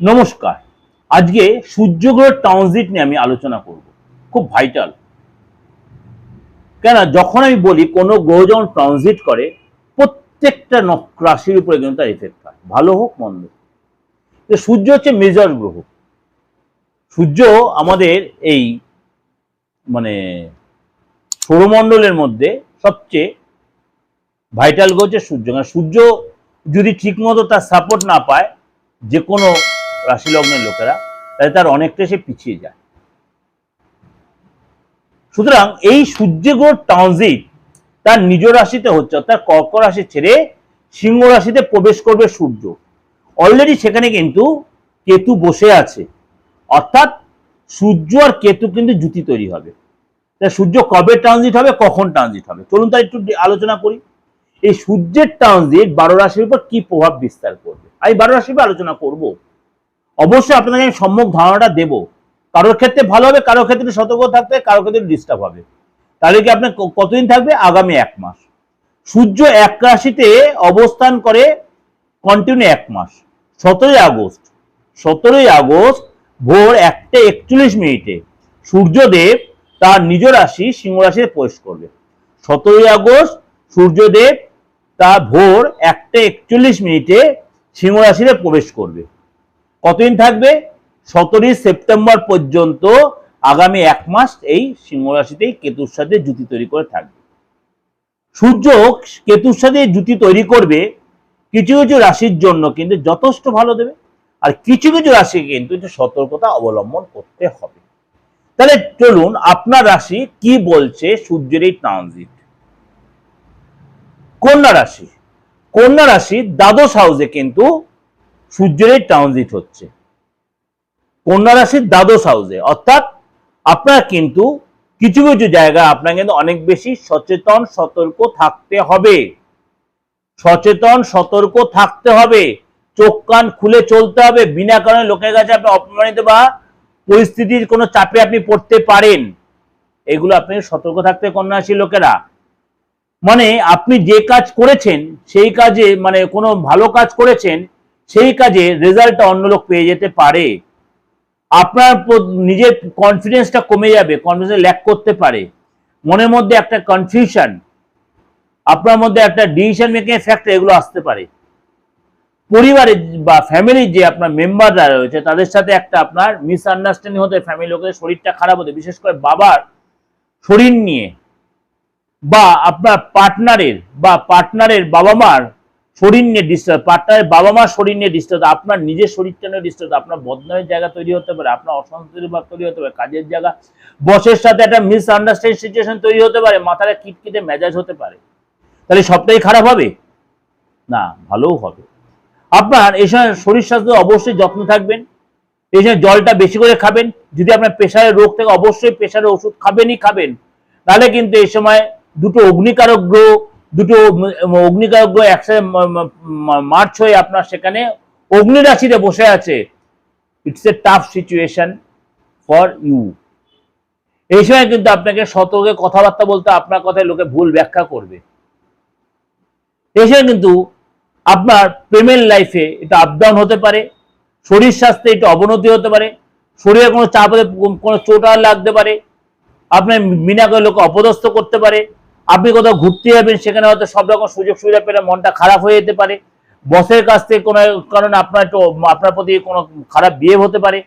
নমস্কার। আজকে সূর্যগ্রহের ট্রানজিট নিয়ে আমি আলোচনা করব। খুব ভাইটাল কেন যখন আমি বলি কোনো গ্রহ যখন ট্রানজিট করে, প্রত্যেকটা রাশির উপরে কিন্তু তার এফেক্ট হয়। ভালো হোক, মন্দ। তো সূর্য হচ্ছে মেজর গ্রহ। সূর্য আমাদের এই মানে সৌরমণ্ডলের মধ্যে সবচেয়ে ভাইটাল গ্রহ হচ্ছে সূর্য। কারণ সূর্য যদি ঠিকমতো তার সাপোর্ট না পায় যে কোনো রাশি লগ্নের লোকেরা তাহলে তার অনেকটা সে পিছিয়ে যায়। সুতরাং এই সূর্য গ্রহ ট্রানজিট তার নিজ রাশিতে হচ্ছে, অর্থাৎ কর্ক রাশি ছেড়ে সিংহ রাশিতে প্রবেশ করবে সূর্য। অলরেডি সেখানে কিন্তু কেতু বসে আছে। অর্থাৎ সূর্য আর কেতু কিন্তু জুতি তৈরি হবে। তা সূর্য কবে ট্রানজিট হবে, কখন ট্রানজিট হবে? চলুন তার একটু আলোচনা করি। এই সূর্যের ট্রানজিট বারো রাশির উপর কি প্রভাব বিস্তার করবে? আমি বারো রাশির আলোচনা করব। অবশ্যই আপনাকে আমি সম্যক ধারণাটা দেব। কারোর ক্ষেত্রে ভালো হবে, কারোর ক্ষেত্রে সতর্ক থাকতে কারোর ক্ষেত্রে ডিস্টার্ব হবে। তাহলে কি আপনার কতদিন থাকবে? আগামী এক মাস। সূর্য এক রাশিতে অবস্থান করে কন্টিনিউ এক মাস। সতেরোই আগস্ট। সতেরোই আগস্ট ভোর একটা একচল্লিশ মিনিটে সূর্যদেব তার নিজ রাশি সিংহ রাশিতে প্রবেশ করবে। সতেরোই আগস্ট সূর্যদেব তা ভোর একটা একচল্লিশ মিনিটে সিংহ রাশিতে প্রবেশ করবে। কতদিন থাকবে? সতেরোই সেপ্টেম্বর পর্যন্ত আগামী এক মাস এই সিংহ রাশিতেই কেতুর সাথে জুতি তৈরি করে থাকবে। সূর্য কেতুর সাথে জুতি তৈরি করবে কিছু কিছু রাশির জন্য কিন্তু যথেষ্ট ভালো দেবে আর কিছু কিছু রাশি কিন্তু সতর্কতা অবলম্বন করতে হবে। তাহলে চলুন আপনার রাশি কি বলছে সূর্যের এই ট্রানজিট কন্যা রাশি। কন্যা রাশি দ্বাদশ হাউসে কিন্তু সূর্যের এই ট্রানজিট হচ্ছে। কন্যা রাশির দ্বাদশ হাউসে অর্থাৎ আপনার কিন্তু কিছু কিছু জায়গায় আপনার কিন্তু অনেক বেশি সচেতন, সতর্ক থাকতে হবে। সচেতন, সতর্ক থাকতে হবে। চোখ কান খুলে চলতে হবে। বিনা কারণে লোকের কাছে আপনি অপমানিত বা পরিস্থিতির কোনো চাপে আপনি পড়তে পারেন। এগুলো আপনি সতর্ক থাকতে কন্যা রাশির লোকেরা। মানে আপনি যে কাজ করেছেন, সেই কাজে মানে কোনো ভালো কাজ করেছেন সেই কাজে রেজাল্টটা অন্য লোক পেয়ে যেতে পারে। আপনার নিজের কনফিডেন্সটা কমে যাবে কনফিডেন্স ল্যাক করতে পারে। মনের মধ্যে একটা কনফিউশন আপনার মধ্যে একটা ডিসিশন মেকিং ফ্যাক্টর এগুলো আসতে পারে। পরিবারের বা ফ্যামিলির যে আপনার মেম্বাররা রয়েছে, তাদের সাথে একটা আপনার মিসআন্ডারস্ট্যান্ডিং হতে ফ্যামিলি লোকের শরীরটা খারাপ হতে, বিশেষ করে বাবার শরীর নিয়ে, বা আপনার পার্টনারের বা পার্টনারের বাবা মার শরীর নিয়ে ডিস্টার্ব পার্টনারের বাবা মার শরীর নিয়ে ডিস্টার্ব আপনার নিজের শরীরটা নিয়ে ডিস্টার্ব আপনার বদনামের জায়গা তৈরি হতে পারে, আপনার অশান্তির ভাব তৈরি হতে পারে, কাজের জায়গা, বসের সাথে একটা মিসআন্ডারস্ট্যান্ডিং সিচুয়েশন তৈরি হতে পারে, মাথাটা কিটকিটে মেজাজ হতে পারে। তাহলে সবটাই খারাপ হবে? না, ভালোও হবে। আপনার এই সময় শরীর স্বাস্থ্য অবশ্যই যত্ন থাকবেন। এই সময় জলটা বেশি করে খাবেন। যদি আপনার প্রেশারের রোগ থেকে, অবশ্যই প্রেশারের ওষুধ খাবেনই খাবেন। তাহলে কিন্তু এই সময় দুটো অগ্নিকারক গ্রহ দুটো উম, একসাথে মার্চ হয়ে আপনার সেখানে অগ্নিরাশিতে বসে আছে। It's a tough situation for you এই সময় কিন্তু আপনাকে সতর্কে কথাবার্তা বলতে আপনার কথায় লোকে ভুল ব্যাখ্যা করবে। এই সময় কিন্তু আপনার প্রেমের লাইফে এটা আপ ডাউন হতে পারে শরীর স্বাস্থ্যে একটু অবনতি হতে পারে শরীরে কোনো চাপ হতে কোনো চোট লাগতে পারে আপনার বিনা করে লোকে অপদস্থ করতে পারে আপনি কোথাও ঘুরতে যাবেন, সেখানে হয়তো সব রকম সুযোগ সুবিধা পেলে মনটা খারাপ হয়ে যেতে পারে। বসের কাছ থেকে কোনো কারণে আপনার একটু, আপনার প্রতি কোনো খারাপ বিয়ে হতে পারে।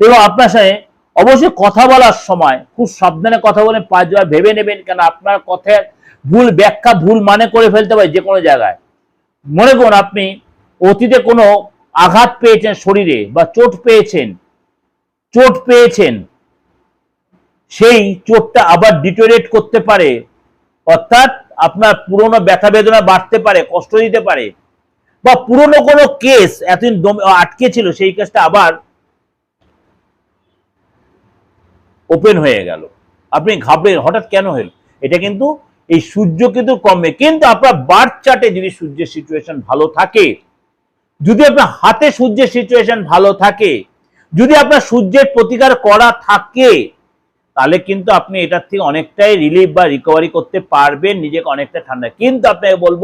এবং আপনার সাথে অবশ্যই কথা বলার সময় খুব সাবধানে কথা বলে পাঁচ বার ভেবে নেবেন, কেন আপনার কথার ভুল ব্যাখ্যা ভুল মানে করে ফেলতে পারে যে কোনো জায়গায়। মনে করুন আপনি অতীতে কোনো আঘাত পেয়েছেন শরীরে বা চোট পেয়েছেন চোট পেয়েছেন, সেই চোটটা আবার ডিটোরেট করতে পারে অর্থাৎ আপনার পুরনো ব্যথা বেদনা বাড়তে পারে, কষ্ট দিতে পারে। বা পুরনো কোনো কেস এতদিন আটকে ছিল, সেই কেসটা আবার ওপেন হয়ে গেল। আপনি ঘাবড়ে হঠাৎ কেন হলো? এটা কিন্তু এই সূর্য কিন্তু কমবে। কিন্তু আপনার বার্থ চার্টে যদি সূর্যের সিচুয়েশন ভালো থাকে, যদি আপনার হাতে সূর্যের সিচুয়েশন ভালো থাকে, যদি আপনার সূর্যের প্রতিকার করা থাকে তাহলে কিন্তু আপনি এটার থেকে অনেকটাই রিলিফ বা রিকভারি করতে পারবেন, নিজেকে অনেকটা ঠান্ডা। কিন্তু আপনাকে বলব,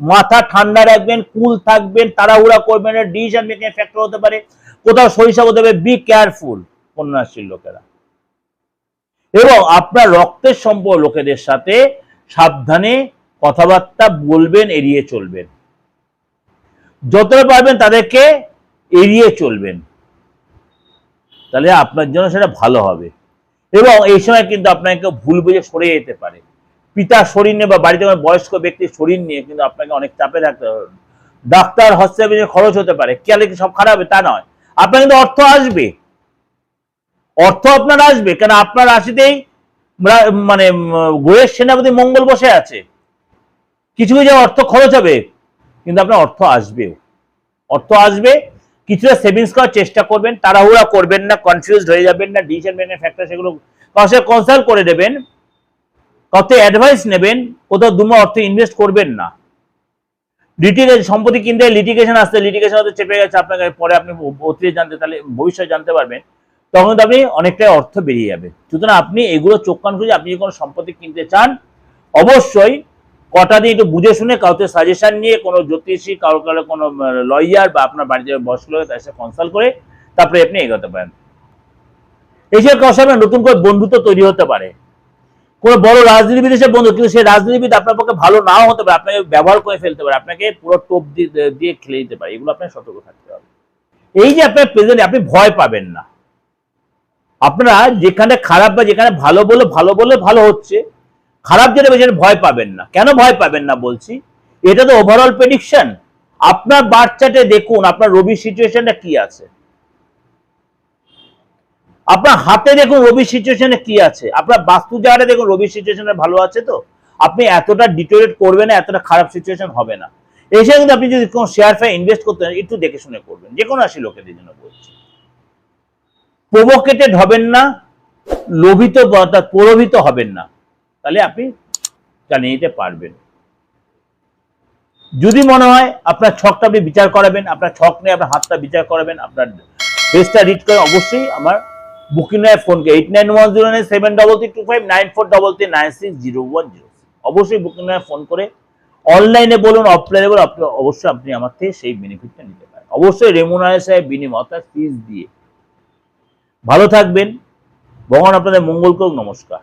মাথা ঠান্ডা রাখবেন কুল থাকবেন, তাড়াহুড়া করবেন ডিসিশন মেকিং ফ্যাক্টর হতে পারে। কোথাও সরিষা হতে হবে বি কেয়ারফুল কন্যা রাশির লোকেরা। এবং আপনার রক্তের সম্পর্ক লোকেদের সাথে সাবধানে কথাবার্তা বলবেন, এড়িয়ে চলবেন। যতটা পারবেন তাদেরকে এড়িয়ে চলবেন। তাহলে আপনার জন্য সেটা ভালো হবে। এবং এই সময় কিন্তু আপনাকে ভুল বুঝে সরে যেতে পারে। পিতার শরীর নিয়ে বা বাড়িতে কোনো বয়স্ক ব্যক্তির শরীর নিয়ে কিন্তু আপনাকে অনেক চাপে থাকতে হবে। ডাক্তার, হসপিটালে খরচ হতে পারে, খেয়ালে কি সব খারাপ হবে, তা নয়। আপনার কিন্তু অর্থ আসবে। অর্থ আপনার আসবে, কেন আপনার রাশিতেই মানে গ্রহের সেনাপতি মঙ্গল বসে আছে। কিছু কিছু অর্থ খরচ হবে, কিন্তু আপনার অর্থ আসবেও। অর্থ আসবে কিছুটা সেভিংস করার চেষ্টা করবেন, তাড়াহুড়া করবেন না কনফিউজ হয়ে যাবেন না ডিসিশন মেকিং ফ্যাক্টর সেগুলো সাথে কনসাল্ট করে দেবেন কত অ্যাডভাইস নেবেন, কোথাও দুমো অর্থ ইনভেস্ট করবেন না। লিটিগেশন সম্পত্তি কিনতে লিটিগেশন আসতে লিটিগেশন হতে চেপে গেছে আপনাকে পরে আপনি অতীতে জানতে, তাহলে ভবিষ্যৎ জানতে পারবেন। তখন আপনি অনেকটাই অর্থ বেরিয়ে যাবে। সুতরাং আপনি এগুলো চোখ কান খুঁজে আপনি যদি কোনো সম্পত্তি কিনতে চান, অবশ্যই কটা দিয়ে একটু বুঝে শুনে কাউকে সাজেশন নিয়ে কোনো জ্যোতিষী কারও কারও কোনো লয়ার বা আপনার বাড়িতে বসল তার সাথে কনসাল্ট করে তারপরে আপনি এগোতে পারেন। এসব কারোর সাথে নতুন করে বন্ধুত্ব তৈরি হতে পারে। কোনো বড় রাজনীতিবিদ এসে বন্ধু, কিন্তু সেই রাজনীতিবিদ আপনার পক্ষে ভালো নাও হতে পারে, আপনাকে ব্যবহার করে ফেলতে পারে, আপনাকে পুরো টোপ দিয়ে দিয়ে খেলে দিতে পারে, এগুলো আপনাকে সতর্ক থাকতে হবে। এই যে আপনার প্রেজেন্ট আপনি ভয় পাবেন না। আপনারা যেখানে খারাপ বা যেখানে ভালো বলে ভালো বলে ভালো হচ্ছে খারাপ যেটা বেশি ভয় পাবেন না। কেন ভয় পাবেন না বলছি? এটা তো ওভারঅল প্রেডিকশন আপনার বাচ্চাতে দেখুন, আপনার রবি সিচুয়েশনটা কি আছে? আপনার হাতে দেখুন রবি সিচুয়েশনে কি আছে? আপনার বাস্তু জায়গাটা দেখুন রবি সিচুয়েশনে ভালো আছে তো? আপনি এতটা ডিটোরেট করবেন না, এতটা খারাপ সিচুয়েশন হবে না। এসে কিন্তু আপনি যদি কোনো শেয়ার ফেয়ার ইনভেস্ট করতে একটু দেখে শুনে করবেন। যে কোনো রাশি লোকেদের জন্য বলছি। প্রভোকেটেড হবেন না, লোভিত প্রলোভিত হবেন না। তাহলে আপনি জানিয়ে নিতে পারবেন। যদি মনে হয় আপনার ছকটা আপনি বিচার করাবেন, আপনার ছক নিয়ে আপনার হাতটা বিচার করাবেন, আপনার ফেসটা রিড করে অবশ্যই আমার booking ফোনকে eight nine one zero nine seven double three two five nine four double three nine six zero one zero অবশ্যই বুকিং ফোন করে অনলাইনে বলুন অফলাইনে বলুন, আপনি অবশ্যই আপনি আমার থেকে সেই বেনিফিটটা নিতে পারেন। অবশ্যই রেমুনারেশন বিনিময়, অর্থাৎ ফিস দিয়ে। ভালো থাকবেন। ভগবান আপনাদের মঙ্গল করুক, নমস্কার।